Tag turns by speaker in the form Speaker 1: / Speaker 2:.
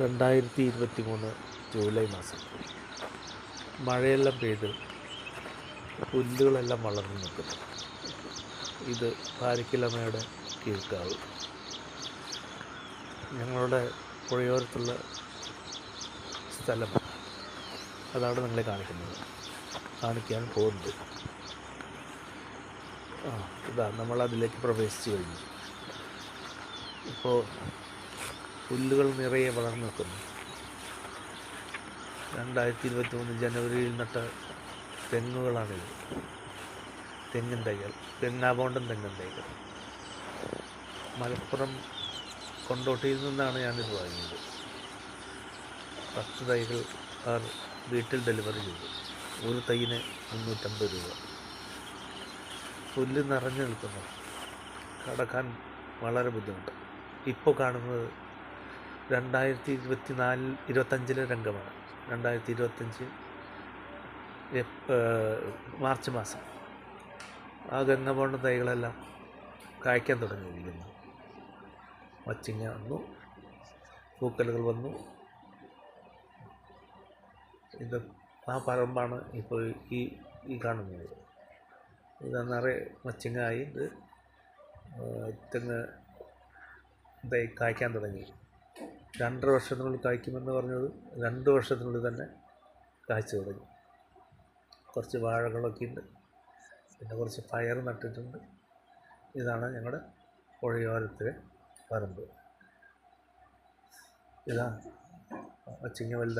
Speaker 1: രണ്ടായിരത്തി ഇരുപത്തി മൂന്ന് ജൂലൈ മാസം. മഴയെല്ലാം പെയ്ത് പുല്ലുകളെല്ലാം വളർന്നു നിൽക്കുന്നു. ഇത് പാരിക്കിലമ്മയുടെ കീഴ്ക്കാവ്. ഞങ്ങളുടെ പുഴയോരത്തുള്ള സ്ഥലം. അതാണ് നിങ്ങളെ കാണിക്കുന്നത്. കാണിക്കാൻ പോകുന്നത്. ആ ഇതാ നമ്മൾ അതിലേക്ക് പ്രവേശിച്ചു കഴിഞ്ഞു. ഇപ്പോൾ പുല്ലുകൾ നിറയെ വളർന്നു നിൽക്കുന്നു. രണ്ടായിരത്തി ഇരുപത്തി മൂന്ന് ജനുവരിയിൽ നട്ട തെങ്ങുകളാണിത്. തെങ്ങിൻ തൈകൾ തെങ്ങാബോണ്ടൻ തെങ്ങിൻ തൈകൾ. മലപ്പുറം കൊണ്ടോട്ടിയിൽ നിന്നാണ് ഞാനിത് വാങ്ങിയത്. പത്ത് തൈകൾ അവർ വീട്ടിൽ ഡെലിവറി ചെയ്തു. ഒരു തൈന് മുന്നൂറ്റമ്പത് രൂപ. പുല്ല് നിറഞ്ഞു നിൽക്കുന്നു. കടക്കാൻ വളരെ ബുദ്ധിമുട്ട്. ഇപ്പോൾ കാണുന്നത് രണ്ടായിരത്തി ഇരുപത്തി നാലിൽ ഇരുപത്തഞ്ചിലെ രംഗമാണ് രണ്ടായിരത്തി ഇരുപത്തഞ്ച് മാർച്ച് മാസം. ആ ഗംഗപോണ്ട തൈകളെല്ലാം കായ്ക്കാൻ തുടങ്ങിയിരിക്കുന്നു. മച്ചിങ്ങ വന്നു. പൂക്കലുകൾ വന്നു. ഇത് ആ പറമ്പാണ് ഇപ്പോൾ ഈ ഈ കാണുന്നത്. ഇത് നിറയെ മച്ചിങ്ങായി ഇത് തെങ്ങ് കായ്ക്കാൻ തുടങ്ങി. രണ്ടര വർഷത്തിനുള്ളിൽ കായ്ക്കുമെന്ന് പറഞ്ഞത് രണ്ട് വർഷത്തിനുള്ളിൽ തന്നെ കായ്ച്ചു തുടങ്ങി. കുറച്ച് വാഴകളൊക്കെ ഉണ്ട്. പിന്നെ കുറച്ച് പയർ നട്ടിട്ടുണ്ട്. ഇതാണ് ഞങ്ങളുടെ പുഴയോരത്തിലെ പറമ്പ്. ഇതാണ് ചിങ്ങ വലുതായി